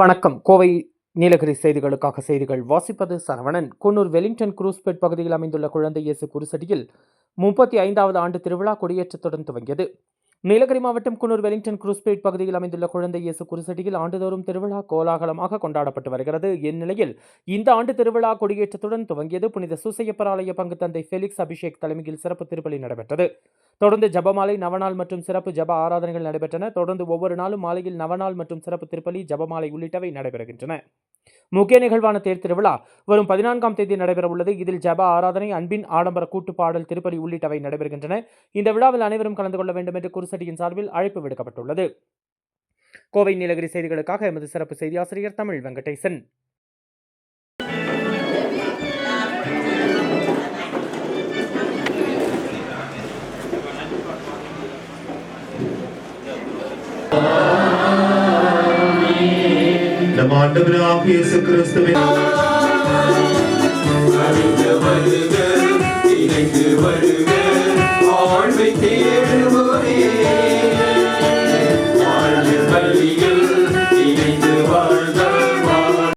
வணக்கம். கோவை நீலகிரி செய்திகளுக்காக செய்திகள் வாசிப்பது சரவணன். குன்னூர் வெலிங்டன் குரூஸ்பேட் பகுதியில் அமைந்துள்ள குழந்தை இயேசு குருசடியில் முப்பத்தி ஐந்தாவது ஆண்டு திருவிழா கொடியேற்றத்துடன் துவங்கியது. நீலகிரி மாவட்டம் குன்னூர் வெலிங்டன் குரூஸ்பேட் பகுதியில் அமைந்துள்ள குழந்தை இயேசு குருசடியில் ஆண்டுதோறும் திருவிழா கோலாகலமாக கொண்டாடப்பட்டு வருகிறது. இந்நிலையில் இந்த ஆண்டு திருவிழா கொடியேற்றத்துடன் துவங்கியது. புனித சுசையப்பராலய பங்கு தந்தை ஃபெலிக்ஸ் அபிஷேக் தலைமையில் சிறப்பு திருப்பலி நடைபெற்றது. தொடர்ந்து ஜபமாலை நவநாள் மற்றும் சிறப்பு ஜப ஆராதனைகள் நடைபெற்றன. தொடர்ந்து ஒவ்வொரு நாளும் மாலையில் நவநாள் மற்றும் சிறப்பு திருப்பலி ஜபமாலை உள்ளிட்டவை நடைபெறுகின்றன. முக்கிய நிகழ்வான தேர் திருவிழா வரும் பதினான்காம் தேதி நடைபெற உள்ளது இதில் ஜப ஆராதனை அன்பின் ஆடம்பர கூட்டுப்பாடல் திருப்பலி உள்ளிட்டவை நடைபெறுகின்றன. இந்த விழாவில் அனைவரும் கலந்து கொள்ள வேண்டும் என்று குருசடியின் சார்பில் அழைப்பு விடுக்கப்பட்டுள்ளது. கோவை நீலகிரி செய்திகளுக்காக எமது சிறப்பு செய்தி ஆசிரியர் தமிழ் வெங்கடேசன். நம் ஆண்டவராக இயேசு கிறிஸ்துவே வருக வருக வருக ஆண்மை